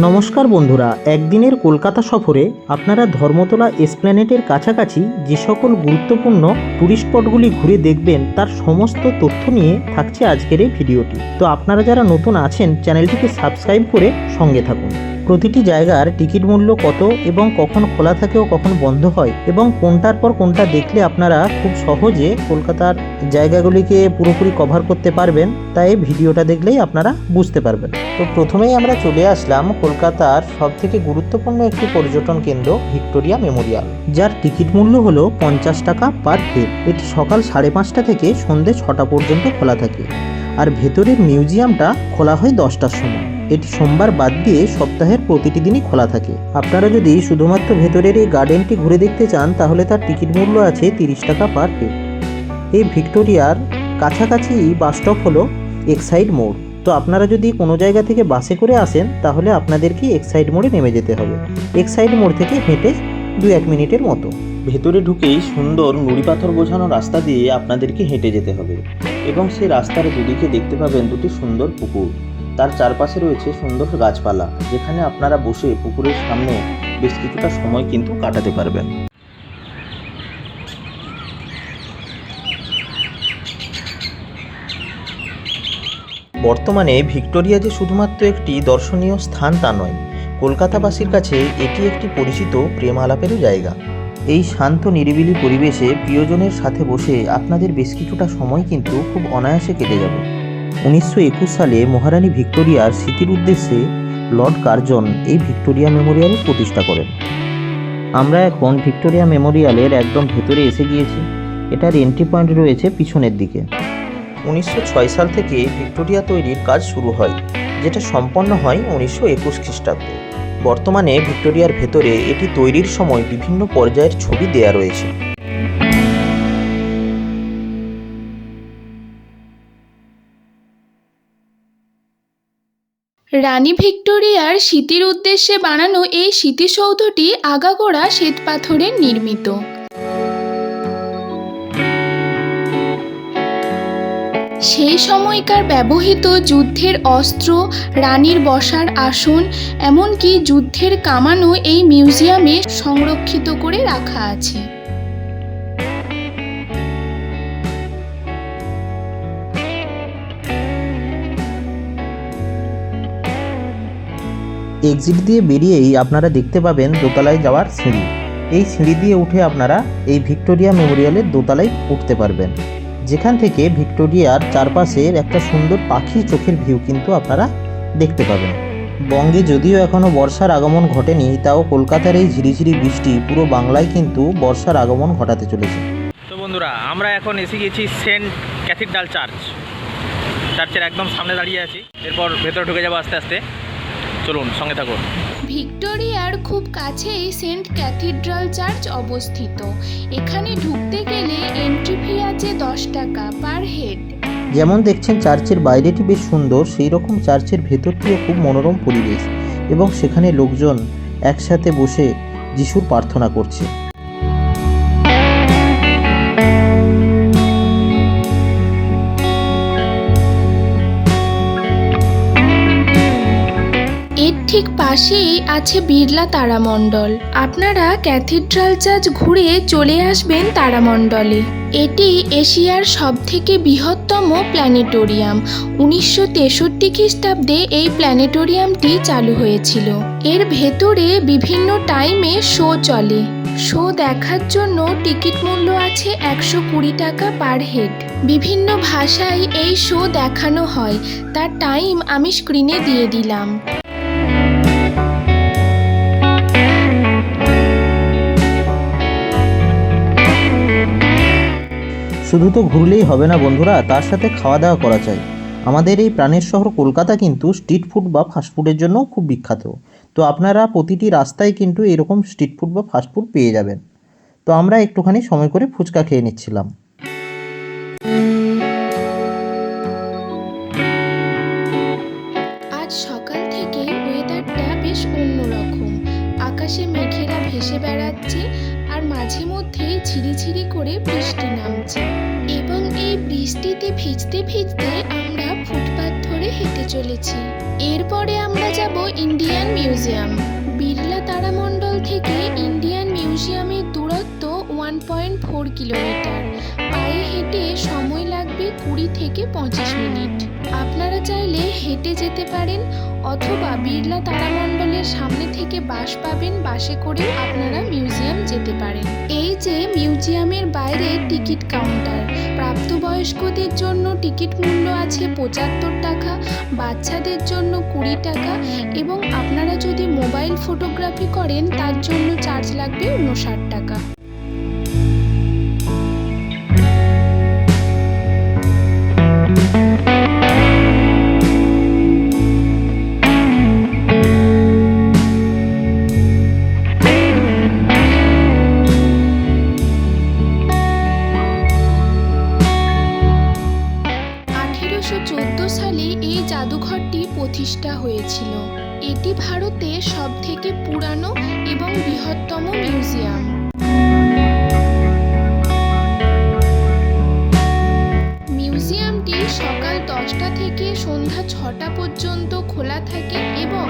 নমস্কার বন্ধুরা, একদিনের কলকাতা সফরে আপনারা ধর্মতলা এসপ্ল্যানেটের কাছাকাছি যে সকল গুরুত্বপূর্ণ ট্যুরিস্ট স্পটগুলি ঘুরে দেখবেন, তার সমস্ত তথ্য নিয়ে থাকছে আজকের এই ভিডিওটি। তো আপনারা যারা নতুন আছেন, চ্যানেলটিকে সাবস্ক্রাইব করে সঙ্গে থাকুন। প্রতিটি জায়গার টিকিট মূল্য কত এবং কখন খোলা থাকে ও কখন বন্ধ হয় এবং কোনটার পর কোনটা দেখলে আপনারা খুব সহজে কলকাতার জায়গাগুলিকে পুরোপুরি কভার করতে পারবেন, তাই ভিডিওটা দেখলেই আপনারা বুঝতে পারবেন। তো প্রথমেই আমরা চলে আসলাম কলকাতার সবথেকে গুরুত্বপূর্ণ একটি পর্যটন কেন্দ্র, ভিক্টোরিয়া মেমোরিয়াল, যার টিকিট মূল্য হলো পঞ্চাশ টাকা পার হেড এটি সকাল সাড়ে পাঁচটা থেকে সন্ধ্যে ছটা পর্যন্ত খোলা থাকে। আর ভেতরের মিউজিয়ামটা খোলা হয় দশটার সময়। এটি সোমবার বাদ দিয়ে সপ্তাহের প্রতিটি দিনই খোলা থাকে। আপনারা যদি শুধুমাত্র ভেতরের এই গার্ডেনটি ঘুরে দেখতে চান, তাহলে তার টিকিট মূল্য আছে তিরিশ টাকা পার হেড এই ভিক্টোরিয়ার কাছাকাছি বাস স্টপ হলো এক্সাইড মোড়। তো আপনারা যদি কোনো জায়গা থেকে বাসে করে আসেন, তাহলে আপনাদেরকে এক্সাইড মোড়ে নেমে যেতে হবে। এক্সাইড মোড় থেকে হেঁটে দু এক মিনিটের মতো। ভেতরে ঢুকেই সুন্দর নুড়ি পাথর বোঝানো রাস্তা দিয়ে আপনাদেরকে হেঁটে যেতে হবে। এবং সেই রাস্তার দুদিকে দেখতে পাবেন দুটি সুন্দর পুকুর। তার চারপাশে রয়েছে সুন্দর গাছপালা, যেখানে আপনারা বসে পুকুরের সামনে বেশ কিছুটা সময় কিন্তু কাটাতে পারবেন। বর্তমানে ভিক্টোরিয়া যে শুধুমাত্র একটি দর্শনীয় স্থান তা নয়, কলকাতাবাসীর কাছে এটি একটি পরিচিত প্রেম আলাপেরও জায়গা। এই শান্ত নিরিবিলি পরিবেশে প্রিয়জনের সাথে বসে আপনাদের বেশ কিছুটা সময় কিন্তু খুব অনায়াসে কেটে যাবে। উনিশশো একুশ সালে মহারানী ভিক্টোরিয়ার স্মৃতির উদ্দেশ্যে লর্ড কার্জন এই ভিক্টোরিয়া মেমোরিয়াল প্রতিষ্ঠা করেন। আমরা এখন ভিক্টোরিয়া মেমোরিয়ালের একদম ভেতরে এসে গিয়েছি। এটার এন্ট্রি পয়েন্ট রয়েছে পিছনের দিকে। উনিশশো ছয় সাল থেকে ভিক্টোরিয়া তৈরির কাজ শুরু হয়, যেটা সম্পন্ন হয় উনিশশো একুশ খ্রিস্টাব্দে। বর্তমানে ভিক্টোরিয়ার ভেতরে এটি তৈরির সময় বিভিন্ন পর্যায়ের ছবি দেয়া রয়েছে। রানী ভিক্টোরিয়ার স্মৃতির উদ্দেশ্যে বানানো এই স্মৃতিসৌধটি আগাগোড়া শ্বেতপাথরের নির্মিত। সেই সময়কার ব্যবহৃত যুদ্ধের অস্ত্র, রানীর বসার আসন, এমনকি যুদ্ধের কামানও এই মিউজিয়ামে সংরক্ষিত করে রাখা আছে। এক্সিট দিয়ে বেরিয়েই আপনারা দেখতে পাবেন দোতলায় যাওয়ার সিঁড়ি। এই সিঁড়ি দিয়ে উঠে আপনারা এই ভিক্টোরিয়া মেমোরিয়ালের দোতলায় উঠতে পারবেন। যেখান থেকে ভিক্টোরিয়ার চারপাশের একটা সুন্দর পাখি চোখের ভিউ কিন্তু আপনারা দেখতে পাবেন। বঙ্গে যদিও এখনও বর্ষার আগমন ঘটেনি, তাও কলকাতার এই ঝিরিঝিরি বৃষ্টি পুরো বাংলায় কিন্তু বর্ষার আগমন ঘটাতে চলেছে। তো বন্ধুরা, আমরা এখন এসে গিয়েছি সেন্ট ক্যাথিড্রাল চার্চ। চার্চের একদম সামনে দাঁড়িয়ে আছি। এরপর ভেতরে ঢুকে যাব আস্তে আস্তে। চলুন সঙ্গে থাকুন। ভিক্টোরিয়ার খুব কাছেই সেন্ট ক্যাথিড্রাল চার্চ অবস্থিত। এখানে ঢুকতে গেলে এন্ট্রি ফি আছে দশ টাকা পার হেড যেমন দেখছেন চার্চের বাইরেটি বেশ সুন্দর সেই রকম চার্চের ভেতরটিও খুব মনোরম পরিবেশ এবং সেখানে লোকজন একসাথে বসে যিশুর প্রার্থনা করছে। এর ঠিক পাশেই আছে বিড়লা তারামণ্ডল। আপনারা ক্যাথিড্রাল চার্চ ঘুরে চলে আসবেন তারামণ্ডলে। এটি এশিয়ার সবথেকে বৃহত্তম প্ল্যানেটোরিয়াম। উনিশশো তেষট্টি খ্রিস্টাব্দে এই প্ল্যানেটোরিয়ামটি চালু হয়েছিল। এর ভেতরে বিভিন্ন টাইমে শো চলে। শো দেখার জন্য টিকিট মূল্য আছে একশো কুড়ি টাকা পার হেড। বিভিন্ন ভাষায় এই শো দেখানো হয়। তার টাইম আমি স্ক্রিনে দিয়ে দিলাম। শুধু তো ঘুরলেই হবে না বন্ধুরা, তার সাথে খাওয়া দাওয়া করা চাই। আমাদের এই প্রাণের শহর কলকাতা কিন্তু স্ট্রিট ফুড বা ফাস্টফুডের জন্য খুব বিখ্যাত। তো আপনারা প্রতিটি রাস্তায় কিন্তু এরকম স্ট্রিট ফুড বা ফাস্টফুড পেয়ে যাবেন। তো আমরা একটুখানি সময় করে ফুচকা খেয়ে নিচ্ছিলাম। ঝিরিঝিরি করে বৃষ্টি নামছে এবং এই বৃষ্টিতে ভিজতে ভিজতে আমরা ফুটপাথ ধরে হেঁটে চলেছি। এরপরে আমরা যাব ইন্ডিয়ান মিউজিয়াম। বিড়লা তারামণ্ডল থেকে ইন্ডিয়ান মিউজিয়ামের দূরত্ব ওয়ান পয়েন্ট ফোর কিলোমিটার। পায়ে হেঁটে সময় লাগবে কুড়ি থেকে পঁচিশ মিনিট। আপনারা চাইলে হেঁটে যেতে পারেন অথবা বিড়লা তারামণ্ডলের সামনে থেকে বাস পাবেন বাসে করে আপনারা মিউজিয়াম যেতে পারেন। এই যে মিউজিয়ামের বাইরে টিকিট কাউন্টার প্রাপ্তবয়স্কদের জন্য টিকিট মূল্য আছে পঁচাত্তর টাকা বাচ্চাদের জন্য কুড়ি টাকা এবং আপনারা যদি মোবাইল ফটোগ্রাফি করেন তার জন্য চার্জ লাগবে উনষাট টাকা। এটি ভারতের সবথেকে পুরানো এবং বৃহত্তম মিউজিয়াম। মিউজিয়ামটি সকাল দশটা থেকে সন্ধ্যা ছটা পর্যন্ত খোলা থাকে এবং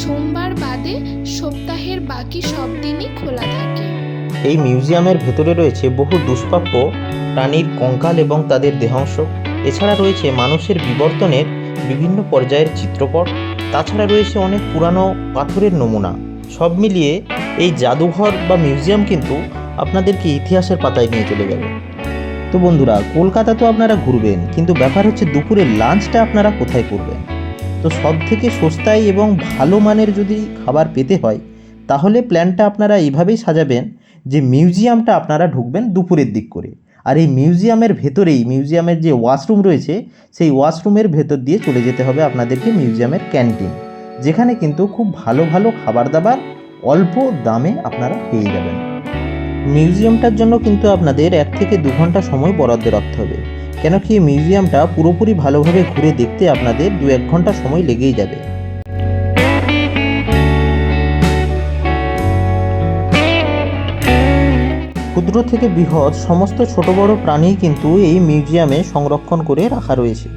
সোমবার বাদে সপ্তাহের বাকি সব দিনই খোলা থাকে। এই মিউজিয়ামের ভেতরে রয়েছে বহু দুষ্প্রাপ্য প্রাণীর কঙ্কাল এবং তাদের দেহাংশ। এছাড়া রয়েছে মানুষের বিবর্তনের বিভিন্ন পর্যায়ের চিত্রপট তাছাড়া রয়েছে অনেক পুরানো পাথরের নমুনা। সব মিলিয়ে এই জাদুঘর বা মিউজিয়াম কিন্তু আপনাদেরকে ইতিহাসের পাতায় নিয়ে চলে যাবে। তো বন্ধুরা, কলকাতা তো আপনারা ঘুরবেন, কিন্তু ব্যাপার হচ্ছে দুপুরের লাঞ্চটা আপনারা কোথায় করবেন? তো সব থেকে সস্তায় এবং ভালো মানের যদি খাবার পেতে হয়, তাহলে প্ল্যানটা আপনারা এইভাবেই সাজাবেন যে মিউজিয়ামটা আপনারা ঢুকবেন দুপুরের দিক করে। আর এই মিউজিয়ামের ভেতরেই, মিউজিয়ামের যে ওয়াশরুম রয়েছে, সেই ওয়াশরুমের ভেতর দিয়ে চলে যেতে হবে আপনাদেরকে মিউজিয়ামের ক্যান্টিন, যেখানে কিন্তু খুব ভালো ভালো খাবার দাবার অল্প দামে আপনারা পেয়ে যাবেন। মিউজিয়ামটার জন্য কিন্তু আপনাদের এক থেকে দু ঘণ্টা সময় বরাদ্দ রাখতে হবে, কেন কি মিউজিয়ামটা পুরোপুরি ভালোভাবে ঘুরে দেখতে আপনাদের দু এক ঘণ্টা সময় লেগেই যাবে। ক্ষুদ্র থেকে বৃহৎ সমস্ত ছোট বড় প্রাণী কিন্তু এই মিউজিয়ামে সংরক্ষণ করে রাখা রয়েছে।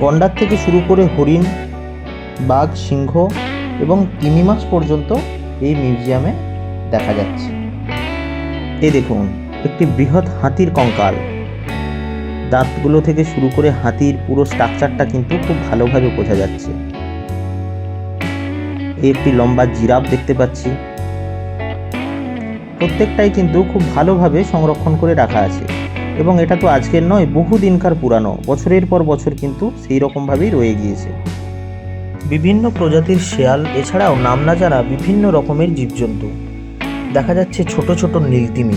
গন্ডার থেকে শুরু করে হরিণ, বাঘ, সিংহ এবং তিমি মাছ পর্যন্ত এই মিউজিয়ামে দেখা যাচ্ছে। এ দেখুন, একটি বৃহৎ হাতির কঙ্কাল। দাঁতগুলো থেকে শুরু করে হাতির পুরো স্ট্রাকচারটা কিন্তু খুব ভালোভাবে বোঝা যাচ্ছে। একটি লম্বা জিরাফ দেখতে পাচ্ছি। প্রত্যেকটাই কিন্তু খুব ভালোভাবে সংরক্ষণ করে রাখা আছে। এবং এটা তো আজকের নয়, বহু দিনকার পুরানো। বছরের পর বছর কিন্তু সেই রকমভাবেই রয়ে গিয়েছে। বিভিন্ন প্রজাতির শেয়াল, এছাড়াও নাম না জানা বিভিন্ন রকমের জীবজন্তু। দেখা যাচ্ছে ছোট ছোট নীলতিমি।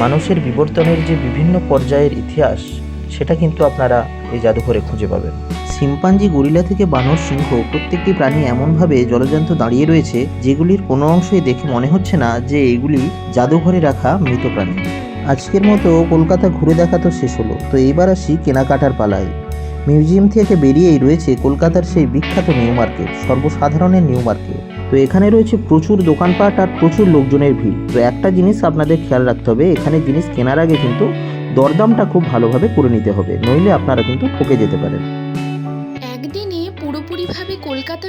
মানুষের বিবর্তনের যে বিভিন্ন পর্যায়ের ইতিহাস, সেটা কিন্তু আপনারা এই জাদুঘরে খুঁজে পাবেন। শিম্পাঞ্জি গরিলা থেকে বানর সিংহ প্রত্যেকটি প্রাণী এমনভাবে জলজান্ত দাঁড়িয়ে রয়েছে, যেগুলির কোনো অংশই দেখে মনে হচ্ছে না যে এগুলি জাদুঘরে রাখা মৃত প্রাণী। আজকের মতো কলকাতা ঘুরে দেখা তো শেষ হলো, তো এবার আসি কেনাকাটার পালায়। মিউজিয়াম থেকে বেরিয়েই রয়েছে কলকাতার সেই বিখ্যাত নিউ মার্কেট, সর্বসাধারণের নিউ মার্কেট। তো এখানে রয়েছে প্রচুর দোকানপাট আর প্রচুর লোকজনের ভিড়। তো একটা জিনিস আপনাদের খেয়াল রাখতে হবে, এখানে জিনিস কেনার আগে কিন্তু দরদামটা খুব ভালোভাবে করে নিতে হবে, নইলে আপনারা কিন্তু ঠকে যেতে পারেন।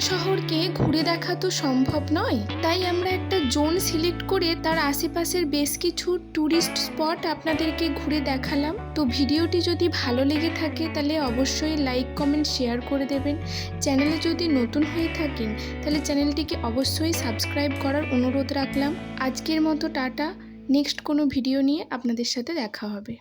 শহরকে ঘুরে দেখা তো সম্ভব নয়। তাই আমরা একটা জোন সিলেক্ট করে তার আশেপাশের বেশ কিছু ট্যুরিস্ট স্পট আপনাদেরকে ঘুরে দেখালাম। তো ভিডিওটি যদি ভালো লেগে থাকে তাহলে অবশ্যই লাইক, কমেন্ট, শেয়ার করে দেবেন। চ্যানেলে যদি নতুন হয়ে থাকেন তাহলে চ্যানেলটিকে অবশ্যই সাবস্ক্রাইব করার অনুরোধ রাখলাম। আজকের মতো টাটা। নেক্সট কোনো ভিডিও নিয়ে আপনাদের সাথে দেখা হবে।